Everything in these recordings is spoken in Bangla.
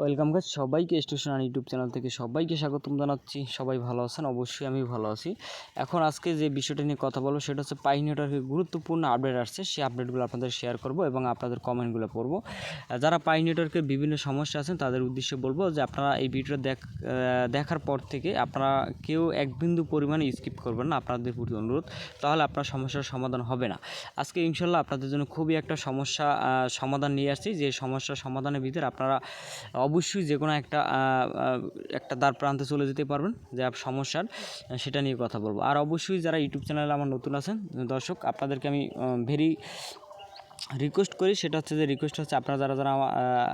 ওয়েলকাম গাছ সবাইকে স্টেশন ইউটিউব চ্যানেল থেকে সবাইকে স্বাগতম জানাচ্ছি। সবাই ভালো আছেন? অবশ্যই আমি ভালো আছি। এখন আজকে যে বিষয়টা নিয়ে কথা বলব, সেটা হচ্ছে পাই নেটওয়ার্কের গুরুত্বপূর্ণ আপডেট আসছে, সেই আপডেটগুলো আপনাদের শেয়ার করব এবং আপনাদের কমেন্টগুলো পড়ব। যারা পাই নেটওয়ার্কের বিভিন্ন সমস্যা আছেন, তাদের উদ্দেশ্যে বলব যে আপনারা এই ভিডিওটা দেখ দেখার পর থেকে আপনারা কেউ এক বিন্দু পরিমাণে স্কিপ করবেন না আপনাদের প্রতি অনুরোধ, তাহলে আপনার সমস্যার সমাধান হবে না। আজকে ইনশাল্লাহ আপনাদের জন্য খুবই একটা সমস্যা সমাধান নিয়ে আসছি। যে সমস্যার সমাধানের ভিতরে আপনারা অবশ্যই যে কোনো একটা একটা দ্বার প্রান্তে চলে যেতে পারবেন, যে সমস্যার সেটা নিয়ে কথা বলব। আর অবশ্যই যারা ইউটিউব চ্যানেলে আমার নতুন আছেন, দর্শক, আপনাদেরকে আমি ভেরি রিকোয়েস্ট করি, সেটা হচ্ছে যে রিকোয়েস্ট হচ্ছে আপনারা যারা যারা আমা-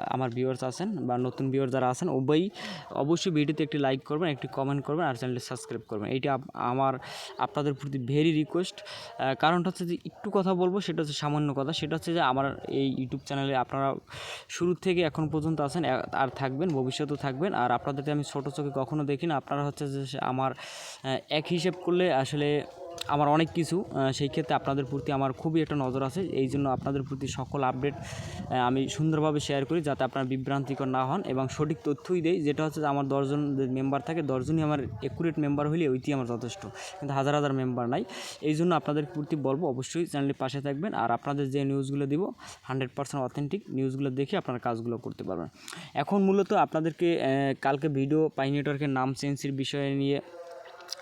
আমার ভিউয়ার্স আছেন বা নতুন ভিউয়ার যারা আছেন, উভয়ই অবশ্যই ভিডিওতে একটি লাইক করবেন, একটি কমেন্ট করবেন আর চ্যানেলটি সাবস্ক্রাইব করবেন। এইটা আমার, আপনাদের প্রতি ভেরি রিকোয়েস্ট কারণটা হচ্ছে যে একটু কথা বলব, সেটা হচ্ছে সামান্য কথা। সেটা হচ্ছে যে আমার এই ইউটিউব চ্যানেলে আপনারা শুরু থেকে এখন পর্যন্ত আছেন আর থাকবেন, ভবিষ্যতেও থাকবেন। আর আপনাদেরকে আমি ছোটো চোখে কখনও দেখি না আপনারা হচ্ছে যে, আমার এক হিসেব করলে আসলে আমার অনেক কিছু সেই ক্ষেত্রে আপনাদের প্রতি আমার খুবই একটা নজর আছে। এই জন্য আপনাদের প্রতি সকল আপডেট আমি সুন্দরভাবে শেয়ার করি যাতে আপনারা বিভ্রান্তিকর না হন এবং সঠিক তথ্যই দেই। যেটা হচ্ছে আমার দশজন মেম্বার থাকে, দশজনই আমার একুরেট মেম্বার হলে ওইটি আমার যথেষ্ট, কিন্তু হাজার হাজার মেম্বার নাই। এই জন্য আপনাদের প্রতি বলব, অবশ্যই চ্যানেলের পাশে থাকবেন আর আপনাদের যে নিউজগুলো দিব হান্ড্রেড পার্সেন্ট অথেন্টিক নিউজগুলো দেখে আপনারা কাজগুলো করতে পারবেন। এখন মূলত আপনাদেরকে কালকে ভিডিও পাই নেটওয়ার্কের নাম চেঞ্জের বিষয় নিয়ে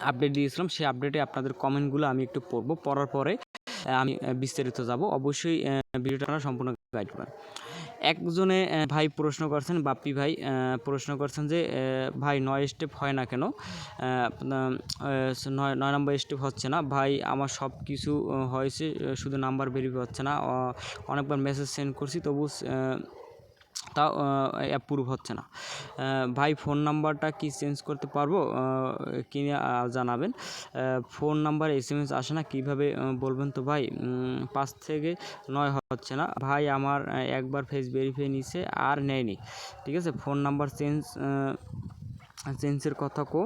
আপডেট দিয়েছিলাম, সেই আপডেটে আপনাদের কমেন্টগুলো আমি একটু পড়ব। পড়ার পরে আমি বিস্তারিত যাব। অবশ্যই ভিডিওটা সম্পূর্ণ গাইড করবেন একজনে ভাই প্রশ্ন করছেন, বাপ্পি ভাই প্রশ্ন করছেন যে ভাই নয় স্টেপ হয় না কেন? নয় নয় নম্বর স্টেপ হচ্ছে না। ভাই, আমার সব কিছু হয়েছে শুধু নাম্বার বেরিয়ে হচ্ছে না। অনেকবার মেসেজ সেন্ড করছি, তবু তাও অ্যাপ্রুভ হচ্ছে না। ভাই ফোন নাম্বারটা কি চেঞ্জ করতে পারব? কি জানাবেন। Phone number S M S আসে না, কীভাবে বলবেন তো ভাই? পাঁচ থেকে নয় হচ্ছে না। ভাই, আমার একবার ফেস ভেরিফাই নিছে আর নেয়নি। ঠিক আছে? ফোন নাম্বার চেঞ্জ চেঞ্জের কথা কো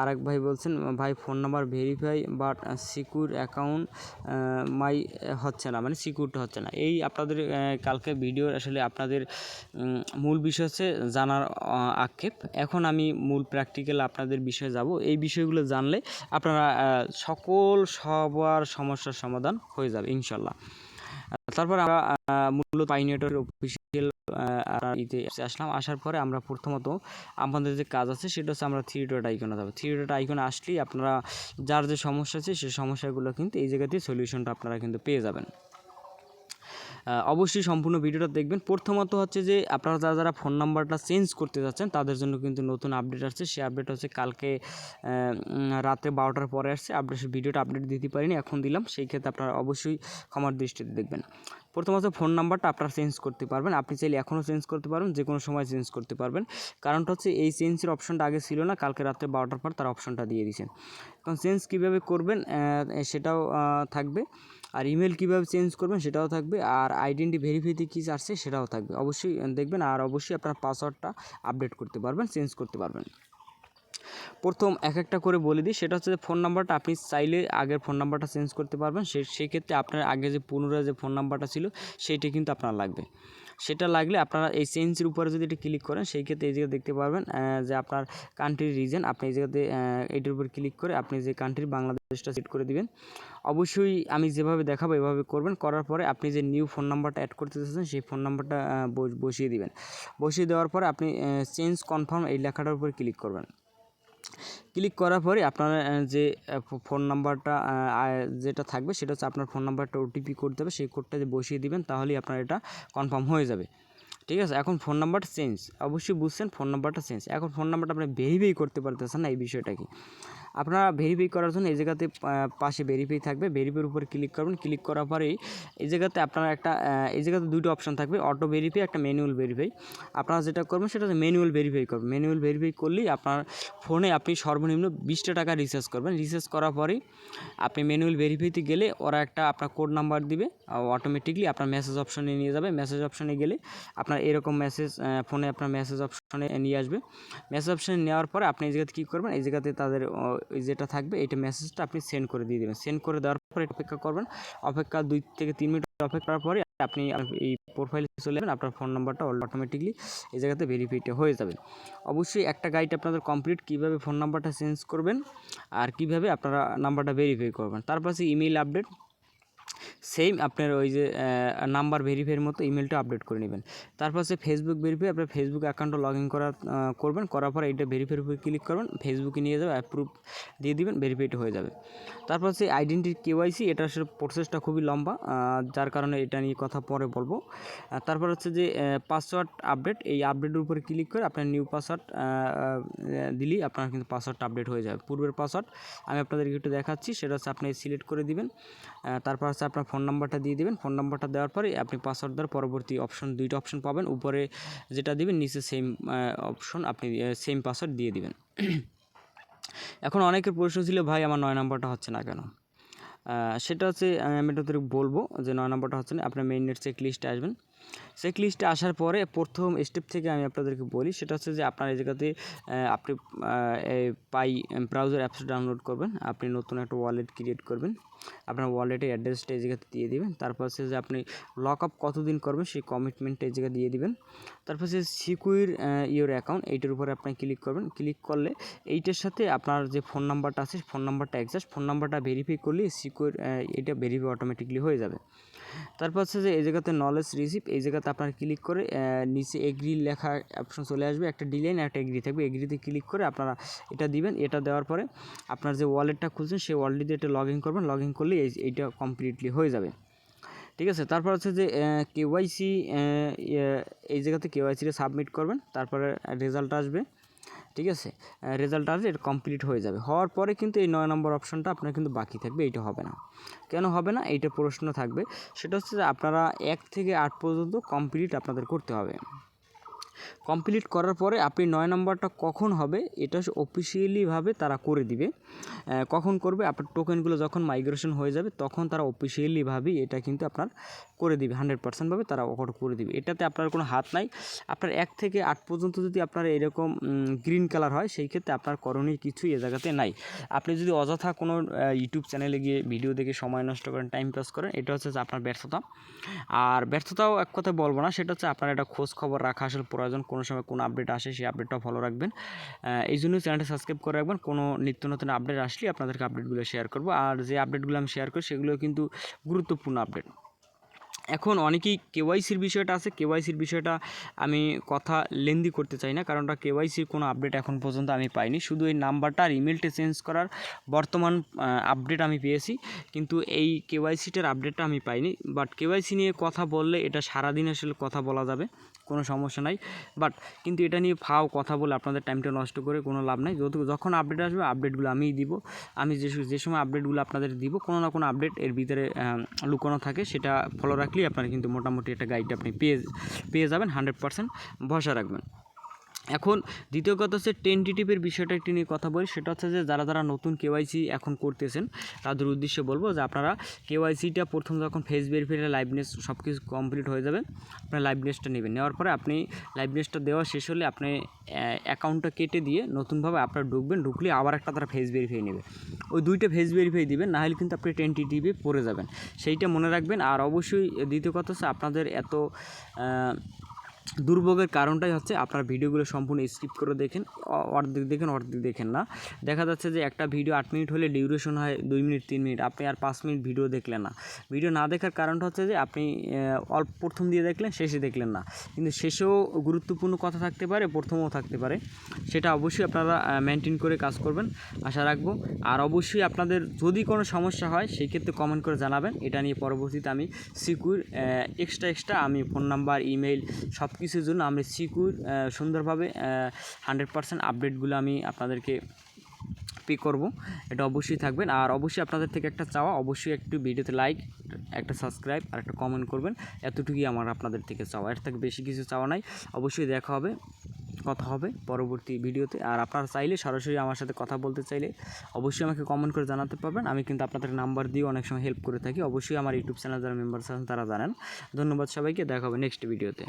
আর এক ভাই বলছেন, ভাই phone number verify but secure account মাই হচ্ছে না। মানে সিকিউরটা হচ্ছে না। এই আপনাদের কালকে ভিডিও আসলে আপনাদের মূল বিষয় হচ্ছে জানার আক্ষেপ। এখন আমি মূল প্র্যাকটিক্যাল আপনাদের বিষয়ে যাব। এই বিষয়গুলো জানলে আপনারা সকল সবার সমস্যার সমাধান হয়ে যাবে, ইনশাল্লাহ। তারপর আমরা মূলত পাই নেটওয়ার্কের অফিসিয়াল ইতে আসলাম, আসার পরে আমরা প্রথমত আমাদের যে কাজ আছে সেটা হচ্ছে আমরা থ্রি ডট আইকনে যাব। থ্রি ডট আইকনে আসলেই আপনারা যার যে সমস্যা আছে সেই সমস্যাগুলো কিন্তু এই জায়গাতেই সলিউশনটা আপনারা কিন্তু পেয়ে যাবেন। অবশ্যই সম্পূর্ণ ভিডিওটা দেখবেন। প্রথমত হচ্ছে যে আপনারা যারা যারা ফোন নাম্বারটা চেঞ্জ করতে যাচ্ছেন, তাদের জন্য কিন্তু নতুন আপডেট আসছে। সেই আপডেট হচ্ছে কালকে রাতে বারোটার পরে আসছে। আপডেট ভিডিওটা আপডেট দিতে পারিনি, এখন দিলাম। সেই ক্ষেত্রে আপনারা অবশ্যই ক্ষমার দৃষ্টিতে দেখবেন। প্রথমত ফোন নাম্বারটা আপনারা চেঞ্জ করতে পারবেন। আপনি চাইলে এখনও চেঞ্জ করতে পারবেন যে কোনো সময় চেঞ্জ করতে পারবেন। কারণটা হচ্ছে এই চেঞ্জের অপশনটা আগে ছিল না, কালকে রাত্রে বারোটার পর তার অপশনটা দিয়ে দিয়েছেন। এখন চেঞ্জ কীভাবে করবেন সেটাও থাকবে। আর ইমেল কীভাবে চেঞ্জ করবেন, সেটাও থাকবে। আর আইডেন্টি ভেরিফাইতে কী আসছে, সেটাও থাকবে। অবশ্যই দেখবেন, আর অবশ্যই আপনার পাসওয়ার্ডটা আপডেট করতে পারবেন চেঞ্জ করতে পারবেন। প্রথম এক একটা করে বলে দিই, সেটা হচ্ছে যে ফোন নাম্বারটা আপনি চাইলে আগের ফোন নাম্বারটা চেঞ্জ করতে পারবেন। সে, সেক্ষেত্রে আপনার আগে যে পুনরায় যে ফোন নাম্বারটা ছিল সেইটা কিন্তু আপনার লাগবে। সেটা লাগলে আপনারা এই চেঞ্জের উপরে যদি এটা ক্লিক করেন, সেই ক্ষেত্রে এই জায়গায় দেখতে পারবেন যে আপনার কান্ট্রির রিজন আপনি এই জায়গাতে এটার উপর ক্লিক করে আপনি যে কান্ট্রির বাংলাদেশটা সেট করে দিবেন। অবশ্যই আমি যেভাবে দেখাবো, এভাবে করবেন। করার পরে আপনি যে নিউ ফোন নাম্বারটা অ্যাড করতে চাচ্ছেন, সেই ফোন নাম্বারটা বসিয়ে দিবেন। বসিয়ে দেওয়ার পরে আপনি চেঞ্জ কনফার্ম এই লেখাটার উপর ক্লিক করবেন। ক্লিক করার পরে আপনার যে ফোন নাম্বারটা যেটা থাকবে সেটা হচ্ছে আপনার ফোন নাম্বারটা ওটিপি কোড দেবে, সেই কোডটা যে বসিয়ে দিবেন, তাহলেই আপনার এটা কনফার্ম হয়ে যাবে। ঠিক আছে? এখন ফোন নাম্বারটা চেঞ্জ অবশ্যই বুঝছেন ফোন নাম্বারটা চেঞ্জ এখন ফোন নাম্বারটা আপনি ভেরিফাই করতে পারতেছেন না এই বিষয়টা কি আপনারা ভেরিফাই করার জন্য এই জায়গাতে পাশে ভেরিফাই থাকবে। ভেরিফাইয়ের উপরে ক্লিক করবেন। ক্লিক করার পরেই এই জায়গাতে আপনার একটা এই জায়গাতে দুটো অপশন থাকবে। অটো ভেরিফাই একটা ম্যানুয়াল ভেরিফাই আপনারা যেটা করবেন, সেটা হচ্ছে ম্যানুয়াল ভেরিফাই করবেন। ম্যানুয়াল ভেরিফাই করলেই আপনার ফোনে আপনি সর্বনিম্ন বিশটা টাকা রিচার্জ করবেন। রিচার্জ করার পরেই আপনি ম্যানুয়াল ভেরিফাইতে গেলে ওরা একটা আপনার কোড নাম্বার দিবে। অটোমেটিকলি আপনার মেসেজ অপশনে নিয়ে যাবে। মেসেজ অপশনে গেলে আপনার এরকম মেসেজ ফোনে আপনার মেসেজ অপশনে নিয়ে আসবে। মেসেজ অপশনে নেওয়ার পরে আপনি এই জায়গাতে কী করবেন? এই জায়গাতে তাদের যেটা থাকবে, এইটা মেসেজটা আপনি সেন্ড করে দিয়ে দেবেন। সেন্ড করে দেওয়ার পরে অপেক্ষা করবেন। অপেক্ষা দুই থেকে তিন মিনিট অপেক্ষা করার পরে আপনি এই প্রোফাইলে চলে যাবেন, আপনার ফোন নাম্বারটা অটোমেটিকলি এই জায়গাতে ভেরিফাইড হয়ে যাবে। অবশ্যই একটা গাইড আপনাদের কমপ্লিট কীভাবে ফোন নাম্বারটা চেঞ্জ করবেন আর কীভাবে আপনারা নাম্বারটা ভেরিফাই করবেন। তারপর আছে ইমেইল আপডেট সেম আপনার ওই যে নাম্বার ভেরিফাইয়ের মতো ইমেলটা আপডেট করে নেবেন। তারপর হচ্ছে ফেসবুক ভেরিফাই আপনার ফেসবুক অ্যাকাউন্টটা লগ ইন করা করবেন। করার পর এইটা ভেরিফাইয়ের উপরে ক্লিক করবেন। ফেসবুকে নিয়ে যাবে অ্যাপ্রুভ দিয়ে দিবেন ভেরিফাইড হয়ে যাবে। তারপর হচ্ছে আইডেন্টি কেওয়াইসি এটা আসলে প্রসেসটা খুবই লম্বা যার কারণে এটা নিয়ে কথা পরে বলব। তারপর হচ্ছে যে পাসওয়ার্ড আপডেট এই আপডেটের উপরে ক্লিক করে আপনার নিউ পাসওয়ার্ড দিলেই আপনার কিন্তু পাসওয়ার্ডটা আপডেট হয়ে যাবে। পূর্বের পাসওয়ার্ড আমি আপনাদেরকে একটু দেখাচ্ছি, সেটা হচ্ছে আপনি সিলেক্ট করে দিবেন। তারপর হচ্ছে আপনার ফোন নাম্বারটা দিয়ে দিবেন। ফোন নাম্বারটা দেওয়ার পরে আপনি পাসওয়ার্ড দেওয়ার পরবর্তী অপশন দুইটা অপশন পাবেন। উপরে যেটা দিবেন, নিচে সেম অপশন আপনি সেম পাসওয়ার্ড দিয়ে দিবেন। এখন অনেকের প্রশ্ন ছিল, ভাই, আমার নয় নাম্বারটা হচ্ছে না কেন? সেটা হচ্ছে, আমি এটা বলব যে, নয় নাম্বারটা হচ্ছে না। আপনার মেইন নেট চেক লিস্টে আসবেন। চেক লিস্টে আসার পরে প্রথম স্টেপ থেকে আমি আপনাদেরকে বলি, সেটা হচ্ছে যে আপনার এই জায়গাতে আপনি পাই ব্রাউজার অ্যাপস ডাউনলোড করবেন, আপনি নতুন একটা ওয়ালেট ক্রিয়েট করবেন, আপনার ওয়ালেটের অ্যাড্রেসটা এই জায়গাতে দিয়ে দিবেন, তারপর হচ্ছে যে আপনি লক আপ কতদিন করবেন সেই কমিটমেন্টটা এই জায়গায় দিয়ে দিবেন, তারপর হচ্ছে সিকিউর ইওর অ্যাকাউন্ট এইটার উপরে আপনি ক্লিক করবেন ক্লিক করলে এইটার সাথে আপনার যে ফোন নাম্বারটা আছে ফোন নাম্বারটা এক্সাক্ট ফোন নাম্বারটা ভেরিফাই করলে সিকিউর এটা ভেরিফাই অটোমেটিকলি হয়ে যাবে। তারপর হচ্ছে যে এই জায়গাতে নলেজ রিসিভ এই জায়গাতে আপনার ক্লিক করে নিচে এগ্রি লেখা অপশন চলে আসবে। একটা ডিলাইন একটা এগ্রি থাকবে। এগ্রিতে ক্লিক করে আপনারা এটা দিবেন। এটা দেওয়ার পরে আপনার যে ওয়ালেটটা খুলছেন, সেই ওয়ালেটে এটা লগ ইন করবেন। লগ ইন করলে এই, এইটা কমপ্লিটলি হয়ে যাবে। ঠিক আছে? তারপর হচ্ছে যে কেওয়াইসি এই জায়গাতে কেওয়াইসিটা সাবমিট করবেন। তারপরে রেজাল্ট আসবে। ঠিক আছে? রেজাল্ট আসবে, এটা কমপ্লিট হয়ে যাবে। হওয়ার পরে কিন্তু এই নয় নম্বর অপশনটা আপনার কিন্তু বাকি থাকবে, এইটা হবে না। কেন হবে না? এইটা প্রশ্ন থাকবে। সেটা হচ্ছে যে আপনারা এক থেকে আট পর্যন্ত কমপ্লিট আপনাদের করতে হবে। কমপ্লিট করার পরে আপনি নয় নম্বরটা কখন হবে, এটা অফিসিয়ালিভাবে তারা করে দিবে। কখন করবে? আপনার টোকেনগুলো যখন মাইগ্রেশন হয়ে যাবে, তখন তারা অফিসিয়ালিভাবেই এটা কিন্তু আপনার করে দিবে হান্ড্রেড পার্সেন্টভাবে তারা ওটা করে দিবে। এটাতে আপনার কোনো হাত নাই। আপনার এক থেকে আট পর্যন্ত যদি আপনার এরকম গ্রিন কালার হয়, সেই ক্ষেত্রে আপনার করণীয় কিছুই এ জায়গাতে নাই। আপনি যদি অযথা কোনো ইউটিউব চ্যানেলে গিয়ে ভিডিও দেখে সময় নষ্ট করেন টাইম পাস করেন, এটা হচ্ছে আপনার ব্যর্থতা। আর ব্যর্থতাও এক কথা বলব না, সেটা হচ্ছে আপনার একটা খোঁজ খবর রাখা আসলে প্রয়োজন। কোনো সময় কোনো আপডেট আসে, সেই আপডেটটাও ফলো রাখবেন। এই জন্য চ্যানেলটা সাবস্ক্রাইব করে রাখবেন। কোনো নিত্য নতুন আপডেট আসলে আপনাদেরকে আপডেটগুলো শেয়ার করব। আর যে আপডেটগুলো আমি শেয়ার করি সেগুলো কিন্তু গুরুত্বপূর্ণ আপডেট এখন অনেকেই কেওয়াইসির বিষয়টা আছে। কেওয়াইসির বিষয়টা আমি কথা লেন্দি করতে চাই না, কারণটা কেওয়াইসির কোনো আপডেট এখন পর্যন্ত আমি পাইনি। শুধু এই নাম্বারটা আর ইমেলটা চেঞ্জ করার বর্তমান আপডেট আমি পেয়েছি। কিন্তু এই কেওয়াইসিটার আপডেটটা আমি পাইনি। বাট কেওয়াইসি নিয়ে কথা বললে এটা সারাদিন আসলে কথা বলা যাবে। কোনো সমস্যা নাই। বাট কিন্তু এটা নিয়ে ফাও কথা বলে আপনাদের টাইমটা নষ্ট করে কোনো লাভ নাই। যত যখন আপডেট আসবে আপডেটগুলো আমিই দিব। আমি যে যে সময় আপডেটগুলো আপনাদের দিব, কোনো না কোনো আপডেট এর ভিতরে লুকানো থাকে, সেটা ফলো রাখলেই আপনারা কিন্তু মোটামুটি একটা গাইড আপনি পেয়ে পেয়ে যাবেন হান্ড্রেড পার্সেন্ট ভরসা রাখবেন। এখন দ্বিতীয় কথা হচ্ছে টেন্টেটিভের বিষয়টা একটু নিয়ে কথা বলি। সেটা হচ্ছে যে যারা যারা নতুন কেওয়াইসি এখন করতেছেন, তাদের উদ্দেশ্যে বলব যে আপনারা কেওয়াইসিটা প্রথম যখন ফেস ভেরিফাই লাইভনেস সব কিছু কমপ্লিট হয়ে যাবে, আপনার লাইভনেসটা নেবেন। নেওয়ার পরে আপনি লাইভনেসটা দেওয়া শেষ হলে আপনি অ্যাকাউন্টটা কেটে দিয়ে নতুনভাবে আপনার ঢুকবেন, ঢুকলে আবার একটা তারা ফেস ভেরিফাই নেবে। ওই দুইটা ফেস ভেরিফাই দিবেন না হলে কিন্তু আপনি টেন্টেটিভে পড়ে যাবেন। সেইটা মনে রাখবেন। আর অবশ্যই দ্বিতীয় কথা হচ্ছে আপনাদের এত দুর্ভোগের কারণটাই হচ্ছে আপনার ভিডিওগুলো সম্পূর্ণ স্কিপ করে দেখেন অর্ধেক দেখেন অর্ধেক দেখেন না। দেখা যাচ্ছে যে একটা ভিডিও আট মিনিট হলে ডিউরেশন হয় দুই মিনিট, তিন মিনিট, আপনি আর পাঁচ মিনিট ভিডিও দেখলেন না। ভিডিও না দেখার কারণটা হচ্ছে যে আপনি অল্প প্রথম দিয়ে দেখলেন, শেষে দেখলেন না। কিন্তু শেষেও গুরুত্বপূর্ণ কথা থাকতে পারে, প্রথমও থাকতে পারে। সেটা অবশ্যই আপনারা মেনটেন করে কাজ করবেন, আশা রাখব। আর অবশ্যই আপনাদের যদি কোনো সমস্যা হয়, সেই ক্ষেত্রে কমেন্ট করে জানাবেন। এটা নিয়ে পরবর্তীতে আমি সিকিউর এক্সট্রা এক্সট্রা আমি ফোন নাম্বার ইমেল সব কিছুর জন্য আমি সিকিউর সুন্দরভাবে হান্ড্রেড পার্সেন্ট আপডেটগুলো আমি আপনাদেরকে পে করব। এটা অবশ্যই থাকবেন। আর অবশ্যই আপনাদের থেকে একটা চাওয়া, অবশ্যই একটু ভিডিওতে লাইক একটা সাবস্ক্রাইব আর একটা কমেন্ট করবেন। এতটুকুই আমার আপনাদের থেকে চাওয়া। এর থেকে বেশি কিছু চাওয়া নাই। অবশ্যই দেখা হবে, কথা হবে পরবর্তী ভিডিওতে। আর আপনারা চাইলে সরাসরি আমার সাথে কথা বলতে চাইলে অবশ্যই আমাকে কমেন্ট করে জানাতে পারবেন। আমি কিন্তু আপনাদের নাম্বার দিয়ে অনেক সময় হেল্প করে থাকি। অবশ্যই আমার ইউটিউব চ্যানেল যারা মেম্বার আছেন তারা জানেন। ধন্যবাদ সবাইকে। দেখা হবে নেক্সট ভিডিওতে